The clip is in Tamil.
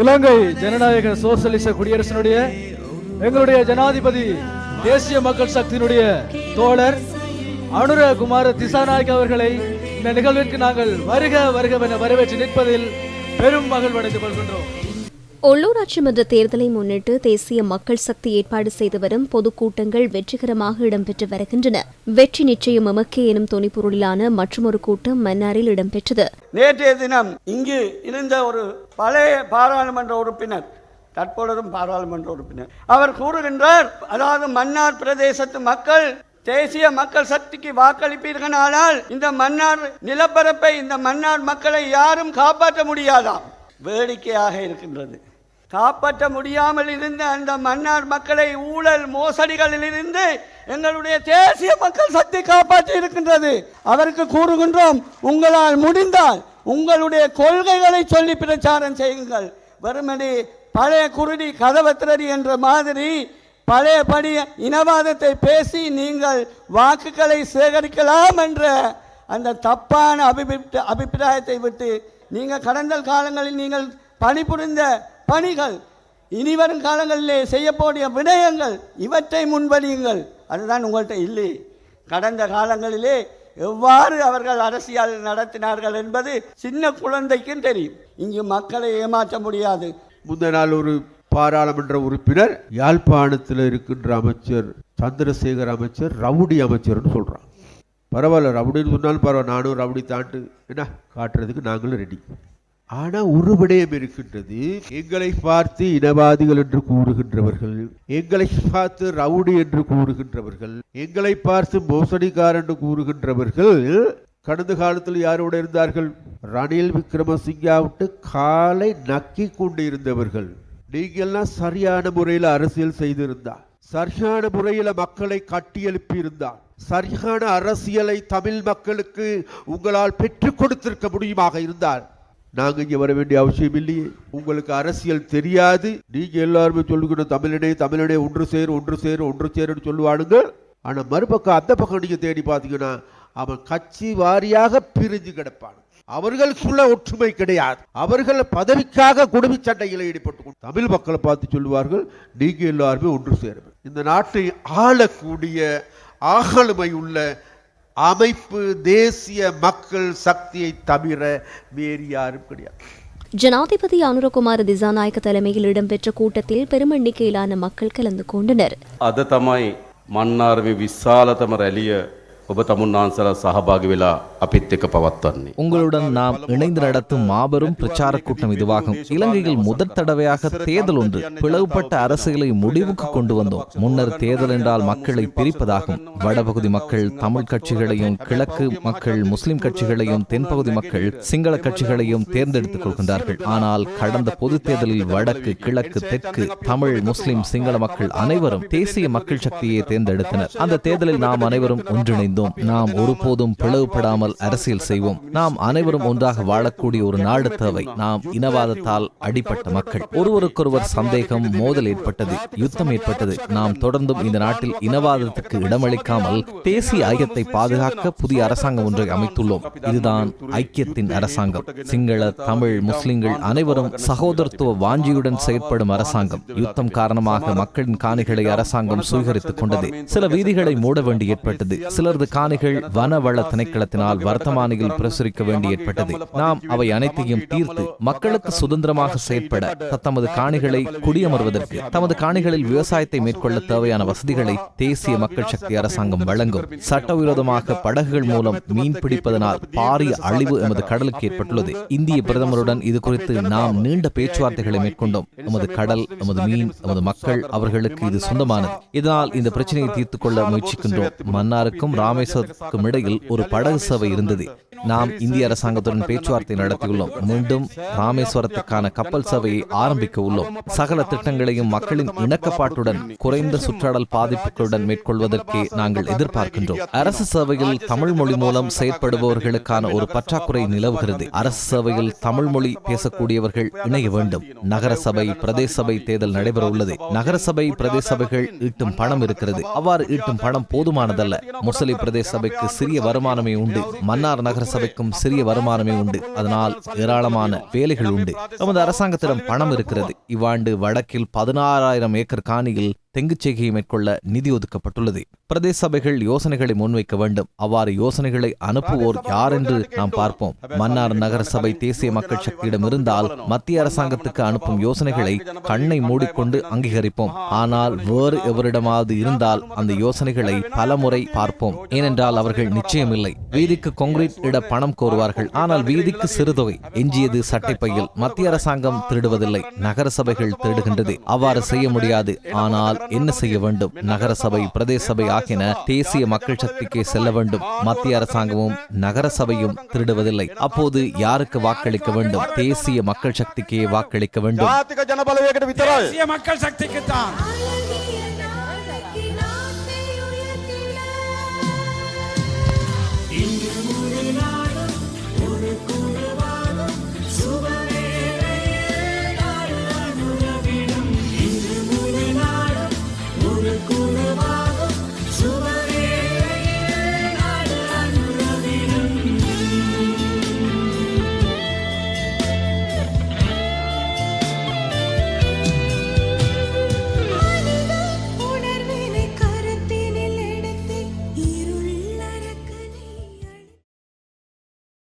இலங்கை ஜனநாயக சோசியலிச குடியரசினுடைய எங்களுடைய ஜனாதிபதி தேசிய மக்கள் சக்தியினுடைய தோழர் அனுரகுமார திசாநாயக் அவர்களை இந்த நிகழ்விற்கு நாங்கள் வருக வருக என வரவேற்று நிற்பதில் பெரும் மகிழ்வடைந்து கொள்கின்றோம். உள்ளூராட்சி மன்ற தேர்தலை முன்னிட்டு தேசிய மக்கள் சக்தி ஏற்பாடு செய்து வரும் பொதுக்கூட்டங்கள் வெற்றிகரமாக இடம்பெற்று வருகின்றன. வெற்றி நிச்சயம் எமக்கே எனும் துணிப்பொருளிலான மற்றொரு கூட்டம் மன்னாரில் இடம்பெற்றது. நேற்றைய தினம் இங்கு இருந்த ஒரு பழைய பாராளுமன்ற உறுப்பினர் தற்பொழுதும் பாராளுமன்ற உறுப்பினர் அவர் கூறுகின்றார் அதாவது மன்னார் பிரதேசத்து மக்கள் தேசிய மக்கள் சக்திக்கு வாக்களிப்பீர்களானால் இந்த மன்னார் நிலப்பரப்பை இந்த மன்னார் மக்களை யாரும் காப்பாற்ற முடியாதாம். வேடிக்கையாக இருக்கின்றது. காப்பாற்ற முடியாமல் இருந்த அந்த மன்னார் மக்களை ஊழல் மோசடிகளிலிருந்து எங்களுடைய தேசிய மக்கள் சக்தி காப்பாற்றி இருக்கின்றது. அவருக்கு கூறுகின்றோம் உங்களால் முடிந்தால் உங்களுடைய கொள்கைகளை சொல்லி பிரச்சாரம் செய்யுங்கள். வெறுமனே பழைய குருடி கதவத்திரடி என்ற மாதிரி பழையபடி இனவாதத்தை பேசி நீங்கள் வாக்குகளை சேகரிக்கலாம் என்ற அந்த தப்பான அபிப்பிர அபிப்பிராயத்தை விட்டு நீங்கள் கடந்த காலங்களில் நீங்கள் பணிபுரிந்த பணிகள். இனி வரும் காலங்களிலே செய்யக்கூடிய விடயங்கள் இவற்றை முன்வடியுங்கள் அதுதான் உங்கள்கிட்ட இல்லை. கடந்த காலங்களிலே எவ்வாறு அவர்கள் அரசியல் நடத்தினார்கள் என்பது சின்ன குழந்தைக்கும் தெரியும். இங்கு மக்களை ஏமாற்ற முடியாது. முந்தின நாள் ஒரு பாராளுமன்ற உறுப்பினர் யாழ்ப்பாணத்தில் இருக்கின்ற அமைச்சர் சந்திரசேகர் அமைச்சர் ரவுடி அமைச்சர்னு சொல்கிறான் பரவாயில்ல ரவுடின்னு சொன்னாலும் பரவாயில்ல நானும் ரவுடி தாண்டு என்ன காட்டுறதுக்கு நாங்களும் ரெடி ஆனா ஒரு விடயம் இருக்கின்றது எங்களை பார்த்து இனவாதிகள் என்று கூறுகின்றவர்கள் எங்களை பார்த்து ரவுடி என்று கூறுகின்றவர்கள் எங்களை பார்த்து மோசடிக்கார் என்று கூறுகின்றவர்கள் கடந்த காலத்தில் யாரோடு இருந்தார்கள்? ரணில் விக்ரமசிங்கா விட்டு காலை நக்கி கொண்டு இருந்தவர்கள் நீங்கள்லாம் சரியான முறையில் அரசியல் செய்திருந்தா சரியான முறையில் மக்களை கட்டியெழுப்பி இருந்தார் சரியான அரசியலை தமிழ் மக்களுக்கு உங்களால் பெற்றுக் கொடுத்திருக்க முடியுமாக இருந்தார் நாங்கள் இங்கே வர வேண்டிய அவசியம் இல்லையே. உங்களுக்கு அரசியல் தெரியாது. நீங்கள் எல்லாருமே சொல்லிக்கணும் தமிழனே தமிழனே ஒன்று சேர் ஒன்று சேர் ஒன்று சேருன்னு சொல்லுவானுங்க. ஆனால் மறுபக்கம் அந்த பக்கம் நீங்கள் தேடி பார்த்தீங்கன்னா அவன் கட்சி வாரியாக பிரிஞ்சு கிடப்பான். அவர்களுக்குள்ள ஒற்றுமை கிடையாது. அவர்கள் பதவிக்காக குடும்ப சண்டையில் ஈடுபட்டு தமிழ் மக்களை பார்த்து சொல்லுவார்கள் நீங்கள் எல்லாருமே ஒன்று சேருங்கள். இந்த நாட்டை ஆளக்கூடிய ஆகலுமை உள்ள அமைப்பு தேசிய மக்கள் சக்தியை தவிர வேறு யாரும் கிடையாது. ஜனாதிபதி அனுரகுமார் திசாநாயக்க தலைமையில் இடம்பெற்ற கூட்டத்தில் பெரும் எண்ணிக்கையிலான மக்கள் கலந்து கொண்டனர். அத தமாய் மன்னார்வி விசாலதம ரலிய ඔබ තමුන්නාන්සලා සහභාගි වෙලා අපිත් එක පවත්වන්නේ. உங்களுடன் நாம் இணைந்து நடத்தும் மாபெரும் பிரச்சார கூட்டம் இதுவாகும் இலங்கையில் முதற் தடவையாக தேர்தல் ஒன்று பிளவுபட்ட அரசியலை முடிவுக்கு கொண்டு வந்தோம் முன்னர் தேர்தல் என்றால் மக்களை பிரிப்பதாகும் வடபகுதி மக்கள் தமிழ் கட்சிகளையும் கிழக்கு மக்கள் முஸ்லிம் கட்சிகளையும் தென்பகுதி மக்கள் சிங்கள கட்சிகளையும் தேர்ந்தெடுத்துக் கொள்கின்றார்கள் ஆனால் கடந்த பொது தேர்தலில் வடக்கு கிழக்கு தெற்கு தமிழ் முஸ்லிம் சிங்கள மக்கள் அனைவரும் தேசிய மக்கள் சக்தியை தேர்ந்தெடுத்தனர் அந்த தேர்தலில் நாம் அனைவரும் ஒன்றிணைந்தோம் இருந்தும் நாம் ஒருபோதும் பிளவுபடாமல் அரசியல் செய்வோம். நாம் அனைவரும் ஒன்றாக வாழக்கூடிய ஒரு நாடு தேவை. நாம் இனவாதத்தால் அடிப்பட்ட மக்கள். ஒருவருக்கொருவர் சந்தேகம் மோதல் ஏற்பட்டது யுத்தம் ஏற்பட்டது. நாம் தொடர்ந்தும் இந்த நாட்டில் இனவாதத்துக்கு இடமளிக்காமல் தேசிய ஐக்கியத்தை பாதுகாக்க புதிய அரசாங்கம் ஒன்றை அமைத்துள்ளோம். இதுதான் ஐக்கியத்தின் அரசாங்கம். சிங்கள தமிழ் முஸ்லிம்கள் அனைவரும் சகோதரத்துவ வாஞ்சியுடன் செயற்படும் அரசாங்கம். யுத்தம் காரணமாக மக்களின் காணிகளை அரசாங்கம் சுவீகரித்துக் கொண்டது. சில வீதிகளை மூட வேண்டி ஏற்பட்டது. சிலர் சிலரது காணிகள் வனவள திணைக்களத்தினால் வர்த்தமானியில் பிரசுரிக்க வேண்டி ஏற்பட்டது. நாம் அவை அனைத்தையும் தீர்த்து மக்களுக்கு சுதந்திரமாக செயற்பட தத்தமது காணிகளை குடியமர்வதற்கு தமது காணிகளில் விவசாயத்தை மேற்கொள்ள தேவையான வசதிகளை தேசிய மக்கள் சக்தி அரசாங்கம் வழங்கும். சட்டவிரோதமாக படகுகள் மூலம் மீன் பிடிப்பதனால் பாரிய அழிவு எமது கடலுக்கு ஏற்பட்டுள்ளது. இந்திய பிரதமருடன் இது குறித்து நாம் நீண்ட பேச்சுவார்த்தைகளை மேற்கொண்டோம். எமது கடல் எமது மீன் எமது மக்கள் அவர்களுக்கு இது சொந்தமானது. இதனால் இந்த பிரச்சனையை தீர்த்துக் கொள்ள முயற்சிக்கின்றோம். மன்னாருக்கும் ராமேஸ்வரத்துக்கும் இடையில் ஒரு படகு சபை இருந்தது. நாம் இந்திய அரசாங்கத்துடன் பேச்சுவார்த்தை நடத்தியுள்ளோம். மீண்டும் ராமேஸ்வரத்துக்கான கப்பல் சேவையை ஆரம்பிக்க உள்ளோம். சகல திட்டங்களையும் மக்களின் இணக்கப்பாட்டுடன் குறைந்த சுற்றாடல் பாதிப்புகளுடன் மேற்கொள்வதற்கே நாங்கள் எதிர்பார்க்கின்றோம். அரசு சேவையில் தமிழ் மொழி மூலம் செயற்படுபவர்களுக்கான ஒரு பற்றாக்குறை நிலவுகிறது. அரசு சேவையில் தமிழ் மொழி பேசக்கூடியவர்கள் இணைய வேண்டும். நகர சபை பிரதேச சபை தேர்தல் நடைபெற உள்ளது. நகர சபை பிரதேச சபைகள் ஈட்டும் பணம் இருக்கிறது. அவ்வாறு ஈட்டும் பணம் போதுமானதல்ல. முசலி பிரதேச சபைக்கு சிறிய வருமானமே உண்டு. மன்னார் நகர சபைக்கும் சிறிய வருமானமே உண்டு. அதனால் ஏராளமான வேலைகள் உண்டு. நமது அரசாங்கத்திடம் பணம் இருக்கிறது. இவ்வாண்டு வடக்கில் பதினாறாயிரம் ஏக்கர் காணியில் தெங்குச்செய்கையை மேற்கொள்ள நிதி ஒதுக்கப்பட்டுள்ளது பிரதேச சபைகள் யோசனைகளை முன்வைக்க வேண்டும் அவ்வாறு யோசனைகளை அனுப்புவோர் யார் என்று நாம் பார்ப்போம் மன்னார் நகர சபை தேசிய மக்கள் சக்தியிடம் இருந்தால் மத்திய அரசாங்கத்துக்கு அனுப்பும் யோசனைகளை கண்ணை மூடிக்கொண்டு அங்கீகரிப்போம் ஆனால் வேறு எவரிடமாவது இருந்தால் அந்த யோசனைகளை பலமுறை பார்ப்போம் ஏனென்றால் அவர்கள் நிச்சயமில்லை வீதிக்கு கான்கிரீட் இட பணம் கோருவார்கள் ஆனால் வீதிக்கு சிறுதொகை எஞ்சியது சட்டைப்பையில் மத்திய அரசாங்கம் திருடுவதில்லை நகர சபைகள் திருடுகின்றது அவ்வாறு செய்ய முடியாது ஆனால் என்ன செய்ய வேண்டும்? நகரசபை பிரதேச சபை ஆகியன தேசிய மக்கள் சக்திக்கே செல்ல வேண்டும். மத்திய அரசாங்கமும் நகரசபையும் திருடுவதில்லை. அப்போது யாருக்கு வாக்களிக்க வேண்டும்? தேசிய மக்கள் சக்திக்கே வாக்களிக்க வேண்டும். மக்கள் சக்திக்கு தான்